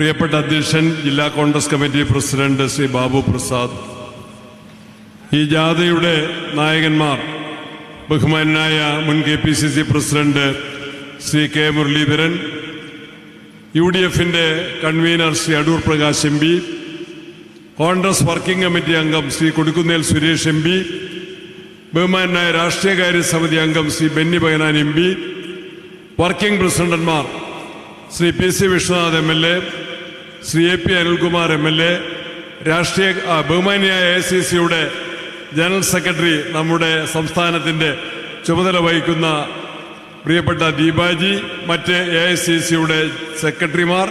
പ്രിയപ്പെട്ട അധ്യക്ഷൻ ജില്ലാ കോൺഗ്രസ് കമ്മിറ്റി പ്രസിഡന്റ് ശ്രീ ബാബു പ്രസാദ്. ഈ ജാഥയുടെ നായകന്മാർ ബഹുമാനായ മുൻ K P C C president Shri K Muraleedharan U D എഫിന്റെ convener Shri Adoor Prakash M P Congress working committee അംഗം ശ്രീ കൊടിക്കുന്നേൽ സുരേഷ് എം പി ബഹുമാനായ രാഷ്ട്രീയകാര്യ സമിതി അംഗം Shri Benny Behanan M P working പ്രസിഡന്റുമാർ Shri P C Vishwanath M L A Shri A P Anilkumar M L A രാഷ്ട്രീയ ബഹുമാനിയായ A C സിയുടെ general secretary നമ്മുടെ സംസ്ഥാനത്തിന്റെ ചുമതല വഹിക്കുന്ന പ്രിയപ്പെട്ട ദീപാജി മറ്റ് എ ഐ സി സിയുടെ സെക്രട്ടറിമാർ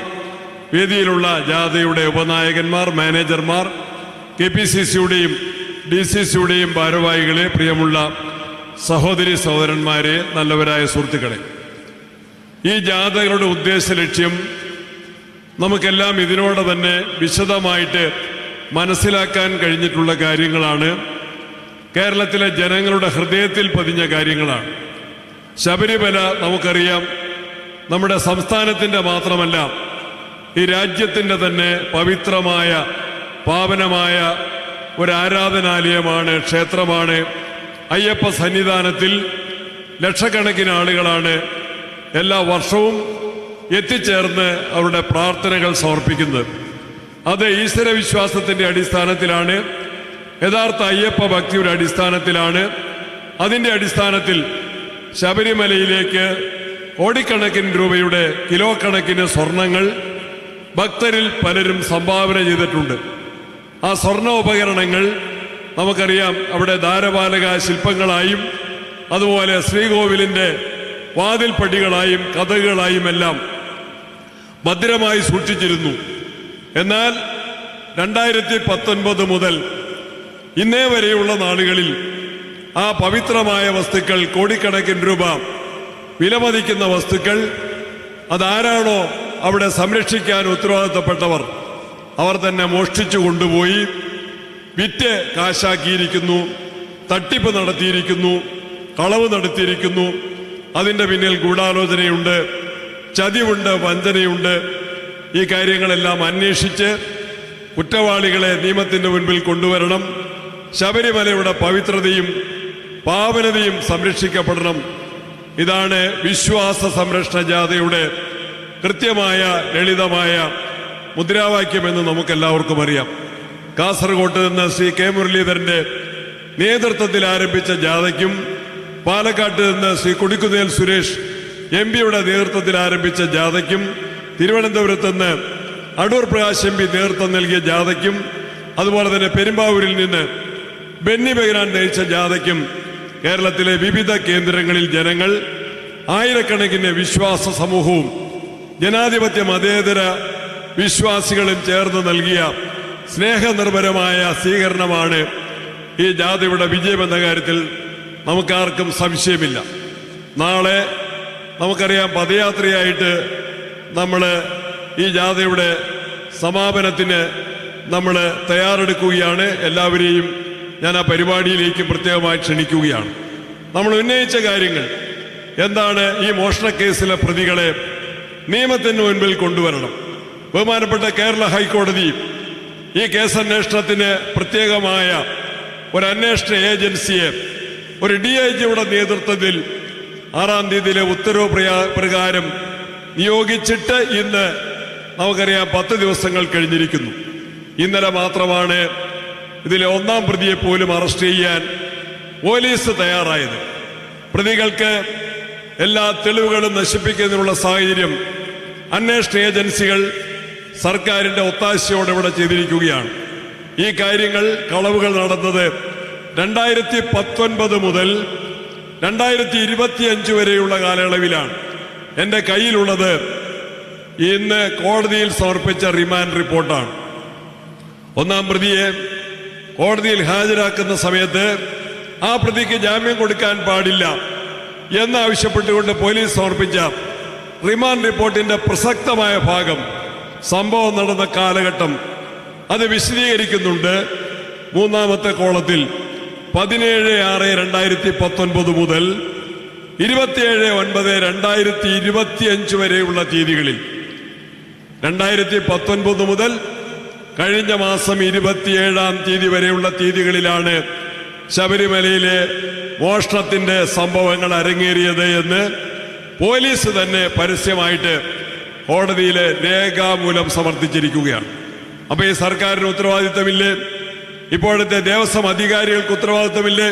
വേദിയിലുള്ള ജാഥയുടെ ഉപനായകന്മാർ മാനേജർമാർ കെ പി സി സിയുടെയും ഡി സി സിയുടെയും ഭാരവാഹികളെ പ്രിയമുള്ള സഹോദരി സഹോദരന്മാരെ നല്ലവരായ സുഹൃത്തുക്കളെ. ഈ ജാഥകളുടെ ഉദ്ദേശ ലക്ഷ്യം നമുക്കെല്ലാം ഇതിനോട് തന്നെ വിശദമായിട്ട് മനസ്സിലാക്കാൻ കഴിഞ്ഞിട്ടുള്ള കാര്യങ്ങളാണ്. കേരളത്തിലെ ജനങ്ങളുടെ ഹൃദയത്തിൽ പതിഞ്ഞ കാര്യങ്ങളാണ്. ശബരിമല നമുക്കറിയാം നമ്മുടെ സംസ്ഥാനത്തിന്റെ മാത്രമല്ല ഈ രാജ്യത്തിന്റെ തന്നെ പവിത്രമായ പാവനമായ ഒരു ആരാധനാലയമാണ് ക്ഷേത്രമാണ്. അയ്യപ്പ സന്നിധാനത്തിൽ ലക്ഷക്കണക്കിന് ആളുകളാണ് എല്ലാ വർഷവും എത്തിച്ചേർന്ന് അവരുടെ പ്രാർത്ഥനകൾ സമർപ്പിക്കുന്നത്. അത് ഈശ്വര വിശ്വാസത്തിന്റെ അടിസ്ഥാനത്തിലാണ് യഥാർത്ഥ അയ്യപ്പ ഭക്തിയുടെ അടിസ്ഥാനത്തിലാണ്. അതിന്റെ അടിസ്ഥാനത്തിൽ ശബരിമലയിലേക്ക് കോടിക്കണക്കിന് രൂപയുടെ കിലോ കണക്കിന് സ്വർണങ്ങൾ ഭക്തരിൽ പലരും സംഭാവന ചെയ്തിട്ടുണ്ട്. ആ സ്വർണ ഉപകരണങ്ങൾ നമുക്കറിയാം അവിടെ ധാരപാലക ശില്പങ്ങളായും അതുപോലെ ശ്രീകോവിലിന്റെ വാതിൽപ്പടികളായും കഥകളായും എല്ലാം ഭദ്രമായി സൂക്ഷിച്ചിരുന്നു. എന്നാൽ രണ്ടായിരത്തി പത്തൊൻപത് മുതൽ ഇന്നേ വരെയുള്ള നാളുകളിൽ ആ പവിത്രമായ വസ്തുക്കൾ കോടിക്കണക്കിന് രൂപ വിലമതിക്കുന്ന വസ്തുക്കൾ അതാരാണോ അവിടെ സംരക്ഷിക്കാൻ ഉത്തരവാദിത്തപ്പെട്ടവർ അവർ തന്നെ മോഷ്ടിച്ചു കൊണ്ടുപോയി വിറ്റ് കാശാക്കിയിരിക്കുന്നു തട്ടിപ്പ് നടത്തിയിരിക്കുന്നു കളവ് നടത്തിയിരിക്കുന്നു. അതിന്റെ പിന്നിൽ ഗൂഢാലോചനയുണ്ട്. ചതിവുണ്ട് വഞ്ചനയുണ്ട്. ഈ കാര്യങ്ങളെല്ലാം അന്വേഷിച്ച് കുറ്റവാളികളെ നിയമത്തിന്റെ മുൻപിൽ കൊണ്ടുവരണം. ശബരിമലയുടെ പവിത്രതയും പാവനതയും സംരക്ഷിക്കപ്പെടണം. ഇതാണ് വിശ്വാസ സംരക്ഷണ ജാഥയുടെ കൃത്യമായ ലളിതമായ മുദ്രാവാക്യമെന്ന് നമുക്കെല്ലാവർക്കും അറിയാം. കാസർഗോട്ട് നിന്ന് ശ്രീ കെ മുരളീധരന്റെ നേതൃത്വത്തിൽ ആരംഭിച്ച ജാഥയ്ക്കും പാലക്കാട്ട് നിന്ന് ശ്രീ കൊടിക്കുന്നിൽ സുരേഷ് എം പിയുടെ നേതൃത്വത്തിൽ ആരംഭിച്ച ജാഥയ്ക്കും തിരുവനന്തപുരത്ത് നിന്ന് അടൂർ പ്രകാശ് എം പി നേതൃത്വം നൽകിയ ജാഥയ്ക്കും അതുപോലെ തന്നെ പെരുമ്പാവൂരിൽ നിന്ന് ബെന്നി ബെഹ്റാൻ നയിച്ച ജാഥയ്ക്കും കേരളത്തിലെ വിവിധ കേന്ദ്രങ്ങളിൽ ജനങ്ങൾ ആയിരക്കണക്കിന് വിശ്വാസ സമൂഹവും ജനാധിപത്യ മതേതര വിശ്വാസികളും ചേർന്ന് നൽകിയ സ്നേഹനിർഭരമായ സ്വീകരണമാണ് ഈ ജാഥയുടെ വിജയമെന്ന കാര്യത്തിൽ നമുക്കാർക്കും സംശയമില്ല. നാളെ നമുക്കറിയാം പദയാത്രയായിട്ട് നമ്മൾ ഈ ജാഥയുടെ സമാപനത്തിന് നമ്മൾ തയ്യാറെടുക്കുകയാണ്. എല്ലാവരെയും ഞാൻ ആ പരിപാടിയിലേക്ക് പ്രത്യേകമായി ക്ഷണിക്കുകയാണ്. നമ്മൾ ഉന്നയിച്ച കാര്യങ്ങൾ എന്താണ് ഈ മോഷണ കേസിലെ പ്രതികളെ നിയമത്തിന് മുൻപിൽ കൊണ്ടുവരണം. ബഹുമാനപ്പെട്ട കേരള ഹൈക്കോടതി ഈ കേസന്വേഷണത്തിന് പ്രത്യേകമായ ഒരു അന്വേഷണ ഏജൻസിയെ ഒരു ഡി ഐ ജിയുടെ നേതൃത്വത്തിൽ ആറാം തീയതിയിലെ ഉത്തരവ് പ്രകാരം നിയോഗിച്ചിട്ട് ഇന്ന് നമുക്കറിയാം പത്ത് ദിവസങ്ങൾ കഴിഞ്ഞിരിക്കുന്നു. ഇന്നലെ മാത്രമാണ് ഇതിലെ ഒന്നാം പ്രതിയെ പോലും അറസ്റ്റ് ചെയ്യാൻ പോലീസ് തയ്യാറായത്. പ്രതികൾക്ക് എല്ലാ തെളിവുകളും നശിപ്പിക്കുന്നതിനുള്ള സാഹചര്യം അന്വേഷണ ഏജൻസികൾ സർക്കാരിന്റെ ഒത്താശയോടെ ഇവിടെ ചെയ്തിരിക്കുകയാണ്. ഈ കാര്യങ്ങൾ കളവുകൾ നടന്നത് രണ്ടായിരത്തി പത്തൊൻപത് മുതൽ രണ്ടായിരത്തി ഇരുപത്തിയഞ്ച് വരെയുള്ള കാലയളവിലാണ് എന്റെ കയ്യിലുള്ളത് ഇന്ന് കോടതിയിൽ സമർപ്പിച്ച റിമാൻഡ് റിപ്പോർട്ടാണ്. ഒന്നാം പ്രതിയെ കോടതിയിൽ ഹാജരാക്കുന്ന സമയത്ത് ആ പ്രതിക്ക് ജാമ്യം കൊടുക്കാൻ പാടില്ല എന്നാവശ്യപ്പെട്ടുകൊണ്ട് പോലീസ് സമർപ്പിച്ച റിമാൻഡ് റിപ്പോർട്ടിന്റെ പ്രസക്തമായ ഭാഗം സംഭവം നടന്ന കാലഘട്ടം അത് വിശദീകരിക്കുന്നുണ്ട്. മൂന്നാമത്തെ കോളത്തിൽ പതിനേഴ് ആറ് രണ്ടായിരത്തി പത്തൊൻപത് മുതൽ ഇരുപത്തിയേഴ് ഒൻപത് രണ്ടായിരത്തി ഇരുപത്തിയഞ്ച് വരെയുള്ള തീയതികളിൽ രണ്ടായിരത്തി പത്തൊൻപത് മുതൽ കഴിഞ്ഞ മാസം ഇരുപത്തിയേഴാം തീയതി വരെയുള്ള തീയതികളിലാണ് ശബരിമലയിലെ മോഷണത്തിന്റെ സംഭവങ്ങൾ അരങ്ങേറിയത് എന്ന് പോലീസ് തന്നെ പരസ്യമായിട്ട് കോടതിയിലെ രേഖാമൂലം സമർപ്പിച്ചിരിക്കുകയാണ് അപ്പൊ ഈ സർക്കാരിന് ഉത്തരവാദിത്തമില്ലേ? ഇപ്പോഴത്തെ ദേവസ്വം അധികാരികൾക്ക് ഉത്തരവാദിത്വമില്ലേ?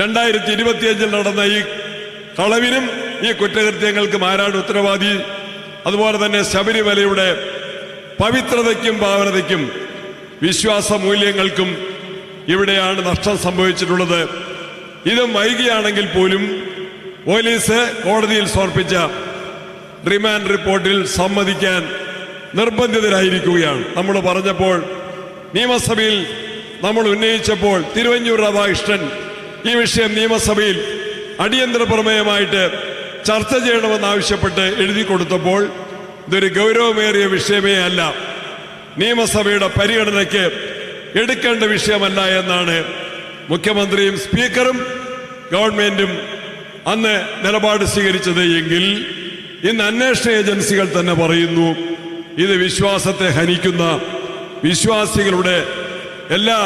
രണ്ടായിരത്തി ഇരുപത്തിയഞ്ചിൽ നടന്ന ഈ കളവിനും ഈ കുറ്റകൃത്യങ്ങൾക്കും ആരാണ് ഉത്തരവാദി? അതുപോലെ തന്നെ ശബരിമലയുടെ പവിത്രതയ്ക്കും ഭാവനതയ്ക്കും വിശ്വാസ മൂല്യങ്ങൾക്കും ഇവിടെയാണ് നഷ്ടം സംഭവിച്ചിട്ടുള്ളത്. ഇതും വൈകിയാണെങ്കിൽ പോലും പോലീസ് കോടതിയിൽ സമർപ്പിച്ച റിമാൻഡ് റിപ്പോർട്ടിൽ സമ്മതിക്കാൻ നിർബന്ധിതരായിരിക്കുകയാണ്. നമ്മൾ പറഞ്ഞപ്പോൾ നിയമസഭയിൽ നമ്മൾ ഉന്നയിച്ചപ്പോൾ തിരുവഞ്ചൂർ രാധാകൃഷ്ണൻ ഈ വിഷയം നിയമസഭയിൽ അടിയന്തര പ്രമേയമായിട്ട് ചർച്ച ചെയ്യണമെന്നാവശ്യപ്പെട്ട് എഴുതി കൊടുത്തപ്പോൾ ഇതൊരു ഗൗരവമേറിയ വിഷയമേ അല്ല. നിയമസഭയുടെ പരിഗണനയ്ക്ക് എടുക്കേണ്ട വിഷയമല്ല എന്നാണ് മുഖ്യമന്ത്രിയും സ്പീക്കറും ഗവൺമെന്റും അന്ന് നിലപാട് സ്വീകരിച്ചത് എങ്കിൽ ഇന്ന് അന്വേഷണ ഏജൻസികൾ തന്നെ പറയുന്നു ഇത് വിശ്വാസത്തെ ഹനിക്കുന്ന വിശ്വാസികളുടെ എല്ലാ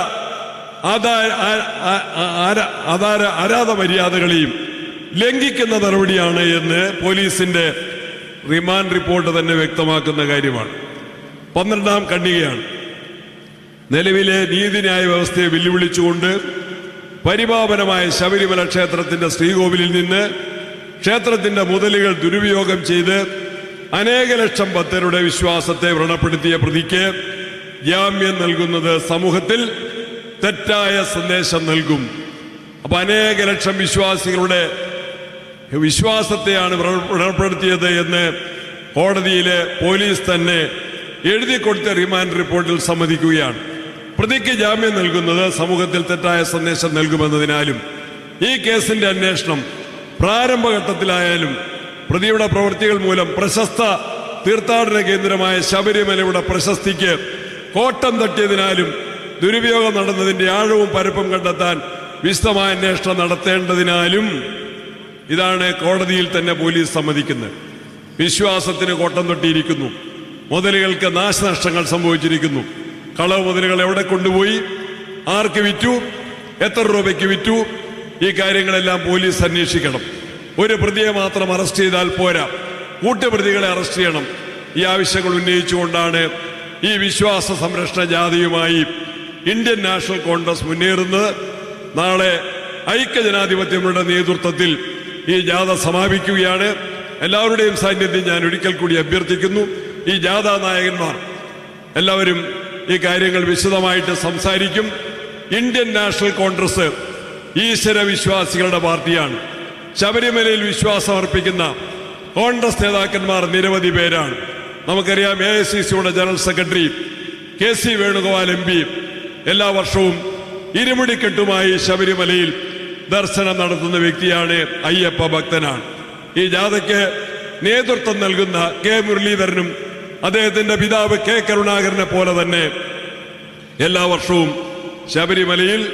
ആധാര ആരാധ മര്യാദകളെയും ലംഘിക്കുന്ന നടപടിയാണ് എന്ന് പോലീസിന്റെ റിമാൻഡ് റിപ്പോർട്ട് തന്നെ വ്യക്തമാക്കുന്ന കാര്യമാണ്. പന്ത്രണ്ടാം കണ്ണികയാണ് നിലവിലെ നീതിന്യായ വ്യവസ്ഥയെ വെല്ലുവിളിച്ചുകൊണ്ട് പരിപാവനമായ ശബരിമല ക്ഷേത്രത്തിന്റെ ശ്രീകോവിലിൽ നിന്ന് ക്ഷേത്രത്തിന്റെ മുതലുകൾ ദുരുപയോഗം ചെയ്ത് അനേക ലക്ഷം ഭക്തരുടെ വിശ്വാസത്തെ വ്രണപ്പെടുത്തിയ പ്രതിക്ക് ജാമ്യം നൽകുന്നത് സമൂഹത്തിൽ തെറ്റായ സന്ദേശം നൽകും. അപ്പൊ അനേക ലക്ഷം വിശ്വാസികളുടെ വിശ്വാസത്തെയാണ് വ്ര- വ്രണപ്പെടുത്തിയത് എന്ന് കോടതിയിലെ പോലീസ് തന്നെ എഴുതി കൊടുത്ത റിമാൻഡ് റിപ്പോർട്ടിൽ സമ്മതിക്കുകയാണ്. പ്രതിക്ക് ജാമ്യം നൽകുന്നത് സമൂഹത്തിൽ തെറ്റായ സന്ദേശം നൽകുമെന്നതിനാലും ഈ കേസിന്റെ അന്വേഷണം പ്രാരംഭഘട്ടത്തിലായാലും പ്രതിയുടെ പ്രവൃത്തികൾ മൂലം പ്രശസ്ത തീർത്ഥാടന കേന്ദ്രമായ ശബരിമലയുടെ പ്രശസ്തിക്ക് കോട്ടം തട്ടിയതിനാലും ദുരുപയോഗം നടന്നതിന്റെ ആഴവും പരപ്പും കണ്ടെത്താൻ വിശദമായ അന്വേഷണം നടത്തേണ്ടതിനാലും ഇതാണ് കോടതിയിൽ തന്നെ പോലീസ് സമ്മതിക്കുന്നത്. വിശ്വാസത്തിന് കോട്ടം തൊട്ടിയിരിക്കുന്നു. മുതലുകൾക്ക് നാശനഷ്ടങ്ങൾ സംഭവിച്ചിരിക്കുന്നു. കളവ് മുതലുകൾ എവിടെ കൊണ്ടുപോയി? ആർക്ക് വിറ്റു? എത്ര രൂപയ്ക്ക് വിറ്റു? ഈ കാര്യങ്ങളെല്ലാം പോലീസ് അന്വേഷിക്കണം. ഒരു പ്രതിയെ മാത്രം അറസ്റ്റ് ചെയ്താൽ പോരാ. കൂട്ടുപ്രതികളെ അറസ്റ്റ് ചെയ്യണം. ഈ ആവശ്യങ്ങൾ ഉന്നയിച്ചുകൊണ്ടാണ് ഈ വിശ്വാസ സംരക്ഷണ ജാതിയുമായി ഇന്ത്യൻ നാഷണൽ കോൺഗ്രസ് മുന്നേറുന്നത് നാളെ ഐക്യജനാധിപത്യങ്ങളുടെ നേതൃത്വത്തിൽ ഈ ജാഥ സമാപിക്കുകയാണ്. എല്ലാവരുടെയും സാന്നിധ്യം ഞാൻ ഒരിക്കൽ കൂടി അഭ്യർത്ഥിക്കുന്നു. ഈ ജാഥാ നായകന്മാർ എല്ലാവരും ഈ കാര്യങ്ങൾ വിശദമായിട്ട് സംസാരിക്കും. ഇന്ത്യൻ നാഷണൽ കോൺഗ്രസ് ഈശ്വര വിശ്വാസികളുടെ പാർട്ടിയാണ്. ശബരിമലയിൽ വിശ്വാസം അർപ്പിക്കുന്ന കോൺഗ്രസ് നേതാക്കന്മാർ നിരവധി പേരാണ്. നമുക്കറിയാം എ ഐ സി സിയുടെ general secretary K C Venugopal M P. എല്ലാ വർഷവും ഇരുമുടിക്കെട്ടുമായി ശബരിമലയിൽ ദർശനം നടത്തുന്ന വ്യക്തിയാണ് അയ്യപ്പ ഭക്തനാണ്. ഈ ജാഥയ്ക്ക് നേതൃത്വം നൽകുന്ന കെ മുരളീധരനും അദ്ദേഹത്തിന്റെ പിതാവ് കെ കരുണാകരനെ പോലെ തന്നെ എല്ലാ വർഷവും ശബരിമലയിൽ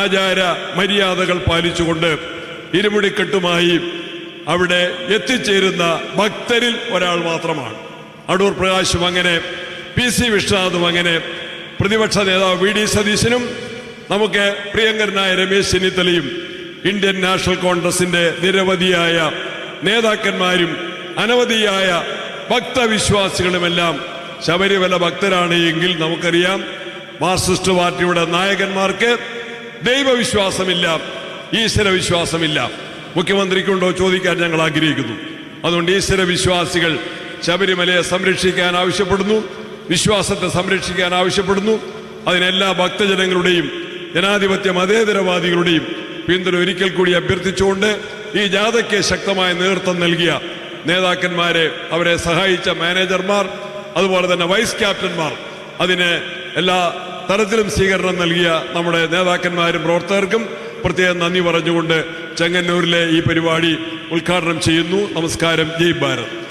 ആചാര മര്യാദകൾ പാലിച്ചുകൊണ്ട് ഇരുമുടിക്കെട്ടുമായി അവിടെ എത്തിച്ചേരുന്ന ഭക്തരിൽ ഒരാൾ മാത്രമാണ്. അടൂർ പ്രകാശും അങ്ങനെ പി സി വിശ്വനാഥും അങ്ങനെ പ്രതിപക്ഷ നേതാവ് വി ഡി സതീശനും നമുക്ക് പ്രിയങ്കരനായ രമേശ് ചെന്നിത്തലയും ഇന്ത്യൻ നാഷണൽ കോൺഗ്രസിന്റെ നിരവധിയായ നേതാക്കന്മാരും അനവധിയായ ഭക്തവിശ്വാസികളുമെല്ലാം ശബരിമല ഭക്തരാണ് എങ്കിൽ നമുക്കറിയാം മാർക്സിസ്റ്റ് പാർട്ടിയുടെ നായകന്മാർക്ക് ദൈവവിശ്വാസമില്ല ഈശ്വര വിശ്വാസമില്ല മുഖ്യമന്ത്രിക്കുണ്ടോ ചോദിക്കാൻ ഞങ്ങൾ ആഗ്രഹിക്കുന്നു. അതുകൊണ്ട് ഈശ്വര വിശ്വാസികൾ ശബരിമലയെ സംരക്ഷിക്കാൻ ആവശ്യപ്പെടുന്നു വിശ്വാസത്തെ സംരക്ഷിക്കാൻ ആവശ്യപ്പെടുന്നു. അതിനെല്ലാ ഭക്തജനങ്ങളുടെയും ജനാധിപത്യ മതേതരവാദികളുടെയും പിന്തുണ ഒരിക്കൽ കൂടി അഭ്യർത്ഥിച്ചുകൊണ്ട് ഈ ജാഥയ്ക്ക് ശക്തമായ നേതൃത്വം നൽകിയ നേതാക്കന്മാരെ അവരെ സഹായിച്ച മാനേജർമാർ അതുപോലെ തന്നെ വൈസ് ക്യാപ്റ്റന്മാർ അതിന് എല്ലാ തരത്തിലും സ്വീകരണം നൽകിയ നമ്മുടെ നേതാക്കന്മാരും പ്രവർത്തകർക്കും പ്രത്യേകം നന്ദി പറഞ്ഞുകൊണ്ട് ചെങ്ങന്നൂരിലെ ഈ പരിപാടി ഉദ്ഘാടനം ചെയ്യുന്നു. നമസ്കാരം. ജയ് ഭാരത്.